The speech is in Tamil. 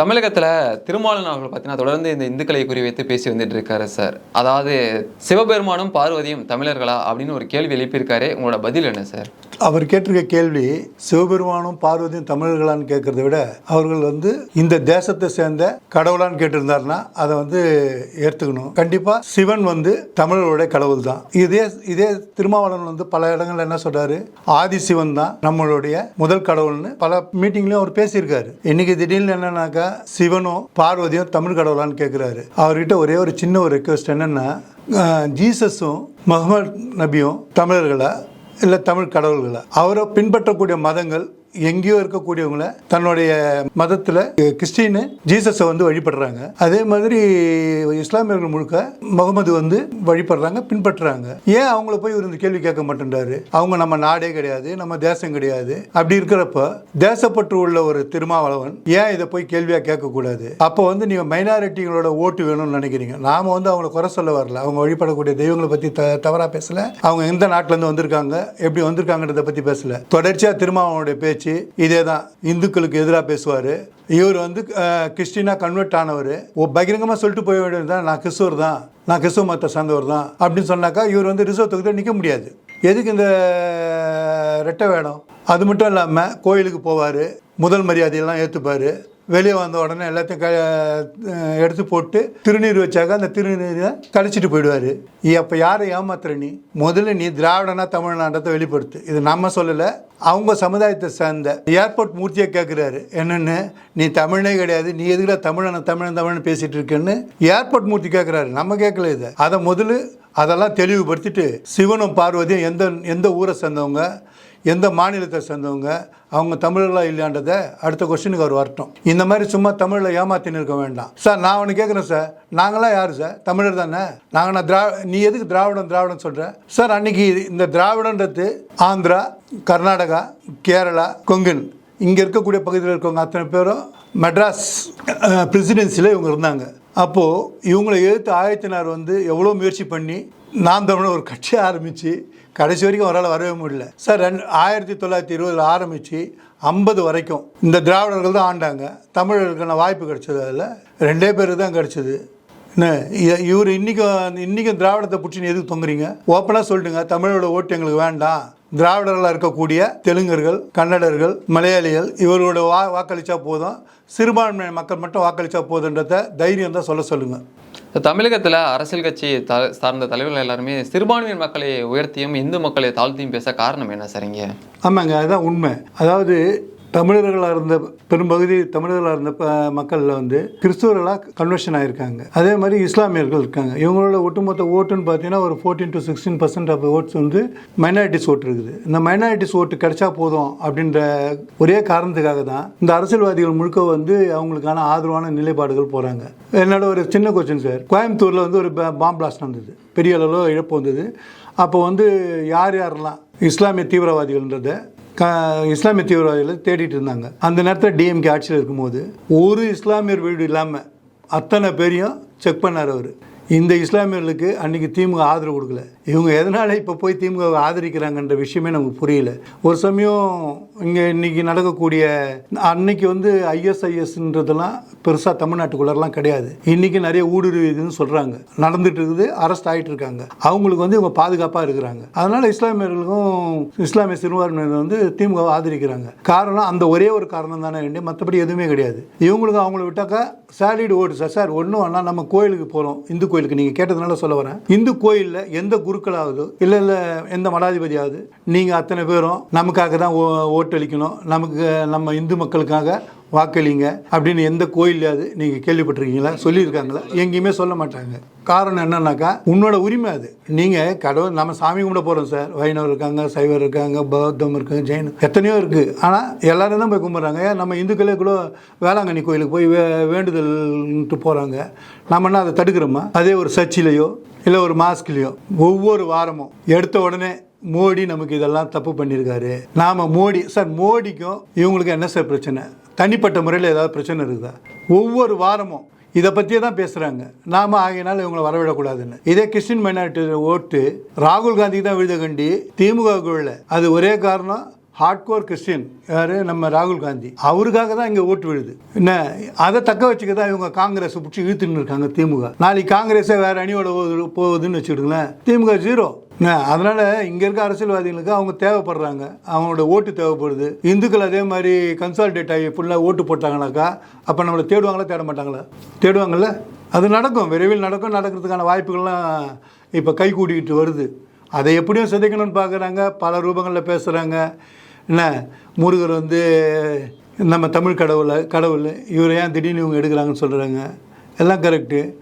தமிழகத்தில் திருமாவளவன் அவர்கள் பார்த்தீங்கன்னா தொடர்ந்து இந்த இந்துக்களை குறிவைத்து பேசி வந்துட்டு இருக்காரு சார். அதாவது சிவபெருமானும் பார்வதியும் தமிழர்களா அப்படின்னு ஒரு கேள்வி எழுப்பியிருக்காரு. உங்களோட பதில் என்ன சார்? அவர் கேட்டிருக்க கேள்வி சிவபெருமானும் பார்வதியும் தமிழர்களான்னு கேட்கறத விட அவர்கள் வந்து இந்த தேசத்தை சேர்ந்த கடவுளான்னு கேட்டிருந்தாருன்னா அதை வந்து ஏற்றுக்கணும். கண்டிப்பா சிவன் வந்து தமிழர்களுடைய கடவுள் தான். இதே இதே திருமாவளவன் வந்து பல இடங்கள்ல என்ன சொல்றாரு? ஆதி சிவன் தான் நம்மளுடைய முதல் கடவுள்னு பல மீட்டிங்லயும் அவர் பேசியிருக்காரு. இன்னைக்கு திடீர்னு என்னன்னாக்கா சிவனும் பார்வதியும் தமிழ் கடவுளான்னு கேட்குறாரு அவர்கிட்ட ஒரே ஒரு சின்ன ஒரு ரெக்வஸ்ட் என்னென்னா ஜீசஸும் முகமது நபியும் தமிழர்களா இல்லை தமிழ் கடவுள்களா? அவரை பின்பற்றக்கூடிய மதங்கள் எங்கேயோ இருக்கக்கூடியவங்கள தன்னுடைய மதத்தில் கிறிஸ்டின் ஜீசஸை வந்து வழிபடுறாங்க. அதே மாதிரி இஸ்லாமியர்கள் முழுக்க முகமது வந்து வழிபடுறாங்க பின்பற்றுறாங்க. ஏன் அவங்கள போய் இவர் இந்த கேள்வி கேட்க மாட்டேன்றாரு? அவங்க நம்ம நாடே கிடையாது நம்ம தேசம் கிடையாது. அப்படி இருக்கிறப்ப தேசப்பற்று உள்ள ஒரு திருமாவளவன் ஏன் இதை போய் கேள்வியாக கேட்கக்கூடாது? அப்போ வந்து நீங்கள் மைனாரிட்டிகளோட ஓட்டு வேணும்னு நினைக்கிறீங்க. நாம வந்து அவங்கள குறை சொல்ல வரல. அவங்க வழிபடக்கூடிய தெய்வங்களை பற்றி த தவறாக பேசலை. அவங்க எந்த நாட்டிலேருந்து வந்திருக்காங்க எப்படி வந்திருக்காங்கன்றத பற்றி பேசலை. தொடர்ச்சியாக திருமாவளவனுடைய பேச்சு இதே தான் இந்துக்களுக்கு எதிராக பேசுவார். இவர் வந்து அஹ், கிறிஸ்டினா கன்வெர்ட் ஆனவர். ஓ பகிரங்கமாக சொல்லிட்டு போய் வேண்டியது தான் நான் கிறிஸ்துவர் தான் நான் கிறிஸ்துவ மதத்தை சார்ந்தவர் தான் அப்படின்னு சொன்னாக்கா இவர் வந்து ரிசர்வ் தொகுதியில் நிற்க முடியாது. எதுக்கு இந்த ரெட்டை வேடம்? அது மட்டும் இல்லாமல் கோயிலுக்கு போவார். முதல் மரியாதையெல்லாம் ஏற்றுப்பார் வெளியே வந்த உடனே எல்லாத்தையும் க எடுத்து போட்டு திருநீர் வச்சாக்க அந்த திருநீரை கழிச்சிட்டு போயிடுவார். அப்போ யாரை ஏமாத்துற நீ? முதல்ல நீ திராவிடனா தமிழ்நாட்டத்தை வெளிப்படுத்து. இது நம்ம சொல்லலை அவங்க சமுதாயத்தை சேர்ந்த ஏர்போர்ட் மூர்த்தியை கேட்குறாரு என்னென்னு? நீ தமிழனே கிடையாது நீ எதுக்கிட்ட தமிழன தமிழன் தமிழன் பேசிகிட்டு இருக்கேன்னு ஏர்போர்ட் மூர்த்தி கேட்குறாரு நம்ம கேட்கல இதை. அதை முதல்ல அதெல்லாம் தெளிவுபடுத்திட்டு சிவனும் பார்வதியும் எந்த எந்த ஊரை சேர்ந்தவங்க எந்த மாநிலத்தை சேர்ந்தவங்க அவங்க தமிழர்களா இல்லையான்றதை அடுத்த கொஸ்டினுக்கு அவர் வரட்டும். இந்த மாதிரி சும்மா தமிழில் ஏமாத்தின்னு இருக்க வேண்டாம். சார் நான் ஒன்று கேட்குறேன் சார். நாங்களாம் யார் சார்? தமிழர் தானே? நாங்கள் நான் திரா நீ எதுக்கு திராவிடம் திராவிடம் சொல்கிற சார் அன்னைக்கு இந்த திராவிடன்றது ஆந்திரா கர்நாடகா கேரளா கொங்கன் இங்கே இருக்கக்கூடிய பகுதியில் இருக்கவங்க அத்தனை பேரும் மெட்ராஸ் பிரசிடென்சியில் இவங்க இருந்தாங்க. அப்போது இவங்களை எதிர்த்து ஆயத்தினார் வந்து எவ்வளோ முயற்சி பண்ணி நாம் தமிழ் ஒரு கட்சி ஆரம்பித்து கடைசி வரைக்கும் அவரால் வரவே முடியல. சார் ரெண்டு ஆயிரத்தி தொள்ளாயிரத்தி இருபதில் ஆரம்பித்து ஐம்பது வரைக்கும் இந்த திராவிடர்கள் தான் ஆண்டாங்க. தமிழர்களுக்கான வாய்ப்பு கிடச்சது அதில். ரெண்டே பேருக்கு தான் கிடச்சிது. என்ன இவர் இன்றைக்கும் இன்றைக்கும் திராவிடத்தை பிடிச்சின்னு எதுக்கு தொங்குறீங்க? ஓப்பனாக சொல்லிட்டுங்க தமிழோட ஓட்டு எங்களுக்கு வேண்டாம். திராவிடர்களாக இருக்கக்கூடிய தெலுங்கர்கள் கன்னடர்கள் மலையாளிகள் இவர்களோட வா வாக்களித்தா போதும். சிறுபான்மை மக்கள் மட்டும் வாக்களித்தா போதுன்றத தைரியம் தான் சொல்ல சொல்லுங்கள் தமிழகத்தில் அரசியல் கட்சி த சார்ந்த தலைவர்கள் எல்லாருமே சிறுபான்மையினர் மக்களை உயர்த்தியும் இந்து மக்களை தாழ்த்தியும் பேச காரணம் என்ன சரிங்க? ஆமாங்க அதுதான் உண்மை. அதாவது தமிழர்களாக இருந்த பெரும்பகுதி தமிழர்களாக இருந்த ப- வந்து கிறிஸ்துவர்களாக கன்வர்ஷன் ஆகியிருக்காங்க அதே மாதிரி இஸ்லாமியர்கள் இருக்காங்க. இவங்களோட ஒட்டுமொத்த ஓட்டுன்னு பார்த்தீங்கன்னா ஒரு fourteen to sixteen percent of votes வந்து மைனாரிட்டிஸ் ஓட்டு இருக்குது. இந்த மைனாரிட்டிஸ் ஓட்டு கிடைச்சா போதும் அப்படின்ற ஒரே காரணத்துக்காக தான் இந்த அரசியல்வாதிகள் முழுக்க வந்து அவங்களுக்கான ஆதரவான நிலைப்பாடுகள் போகிறாங்க என்னோட ஒரு சின்ன கொஸ்டின் சார் கோயம்புத்தூரில் வந்து ஒரு பாம் பிளாஸ்ட் நடந்தது. பெரிய அளவில் இழப்பு வந்தது. அப்போ வந்து யார் யாரெல்லாம் இஸ்லாமிய தீவிரவாதிகள்ன்றத க இஸ்லாமிய தீவிரவாதிகளை தேடிட்டு இருந்தாங்க. அந்த நேரத்தில் டிஎம்கே ஆட்சியில் இருக்கும்போது ஒரு இஸ்லாமியர் வீடு இல்லாமல் அத்தனை பேரையும் செக் பண்ணார் அவர். இந்த இஸ்லாமியர்களுக்கு அன்றைக்கி திமுக ஆதரவு கொடுக்கல. இவங்க எதனால் இப்போ போய் திமுகவை ஆதரிக்கிறாங்கன்ற விஷயமே நமக்கு புரியல. ஒரு சமயம் இங்கே இன்னைக்கு நடக்கக்கூடிய அன்னைக்கு வந்து ஐஎஸ்ஐஎஸ்ன்றதெல்லாம் பெருசாக தமிழ்நாட்டுக்குள்ளரெல்லாம் கிடையாது. இன்றைக்கி நிறைய ஊடுருவிதுன்னு சொல்கிறாங்க நடந்துட்டு இருக்குது அரெஸ்ட் ஆகிட்டு இருக்காங்க. அவங்களுக்கு வந்து இவங்க பாதுகாப்பாக இருக்கிறாங்க. அதனால் இஸ்லாமியர்களுக்கும் இஸ்லாமிய சிறுபான்மையினர் வந்து திமுகவை ஆதரிக்கிறாங்க. காரணம் அந்த ஒரே ஒரு காரணம் தானே வேண்டிய மற்றபடி எதுவுமே கிடையாது. இவங்களுக்கு அவங்கள விட்டாக்கா சாலிடு ஓட்டு சார். சார் ஒன்றும் ஆனால் நம்ம கோயிலுக்கு போகிறோம் இந்து கோயிலுக்கு நீங்கள் கேட்டதுனால சொல்ல வரேன். இந்து கோயிலில் எந்த குரு குருக்களாவது இல்லை இல்லை எந்த மடாதிபதியாவது நீங்கள் அத்தனை பேரும் நமக்காக தான் ஓ- ஓட்டளிக்கணும். நமக்கு நம்ம இந்து மக்களுக்காக வாக்களிங்க அப்படின்னு எந்த கோயிலையாவது நீங்கள் கேள்விப்பட்டிருக்கீங்களா? சொல்லியிருக்காங்களா? எங்கேயுமே சொல்ல மாட்டாங்க. காரணம் என்னன்னாக்கா உன்னோட உரிமை அது. நீங்கள் கடவுள் நம்ம சாமி கும்பிட போகிறோம் சார். வைணவர் இருக்காங்க சைவர் இருக்காங்க பௌத்தம் இருக்காங்க ஜெயின் எத்தனையோ இருக்குது ஆனால் எல்லாரும் தான் போய் கும்பிட்றாங்க? நம்ம இந்துக்களே கூட வேளாங்கண்ணி கோயிலுக்கு போய் வே வேண்டுதல்ட்டு போகிறாங்க நம்ம என்ன அதை தடுக்கிறோமா? அதே ஒரு சர்ச்சிலேயோ இல்லை ஒரு மாஸ்க்லேயோ ஒவ்வொரு வாரமும் எடுத்த உடனே மோடி நமக்கு இதெல்லாம் தப்பு பண்ணியிருக்காரு. நாம் மோடி சார் மோடிக்கும் இவங்களுக்கு என்ன சார் பிரச்சனை? தனிப்பட்ட முறையில் ஏதாவது பிரச்சனை இருக்குதா? ஒவ்வொரு வாரமும் இதை பற்றியே தான் பேசுகிறாங்க நாம் ஆகையினால இவங்களை வரவிடக்கூடாதுன்னு. இதே கிறிஸ்டின் மைனாரிட்டி ஓட்டு ராகுல் காந்திக்கு தான் விழுத கண்டி திமுக அது ஒரே காரணம் ஹார்ட்கோர் கிறிஸ்டின் யார்? நம்ம ராகுல் காந்தி. அவருக்காக தான் இங்கே ஓட்டு விழுது. என்ன? அதை தக்க வச்சுக்க தான் இவங்க காங்கிரஸ் பிடிச்சி இழுத்துன்னு இருக்காங்க திமுக. நாளைக்கு காங்கிரஸே வேறு அணியோட போகுதுன்னு வச்சுக்கிடுங்களேன் திமுக ஜீரோ அதனால இங்க இருக்க அரசியல்வாதிகளுக்கு அவங்க தேவைப்படுறாங்க. அவங்களோட ஓட்டு தேவைப்படுது. இந்துக்கள் அதே மாதிரி கன்சால்டேட் ஆகி ஃபுல்லாக ஓட்டு போட்டாங்கனாக்கா அப்போ நம்மளை தேடுவாங்களா தேட மாட்டாங்களா? தேடுவாங்கல்ல? அது நடக்கும். விரைவில் நடக்கும். நடக்கிறதுக்கான வாய்ப்புகள்லாம் இப்போ கை கூட்டிக்கிட்டு வருது. அதை எப்படியும் சிதைக்கணும்னு பார்க்குறாங்க பல ரூபங்களில் பேசுகிறாங்க என்ன முருகர் வந்து நம்ம தமிழ் கடவுளை கடவுள் இவரை ஏன் திடீர்னு இவங்க எடுக்கிறாங்கன்னு சொல்கிறாங்க எல்லாம் கரெக்டு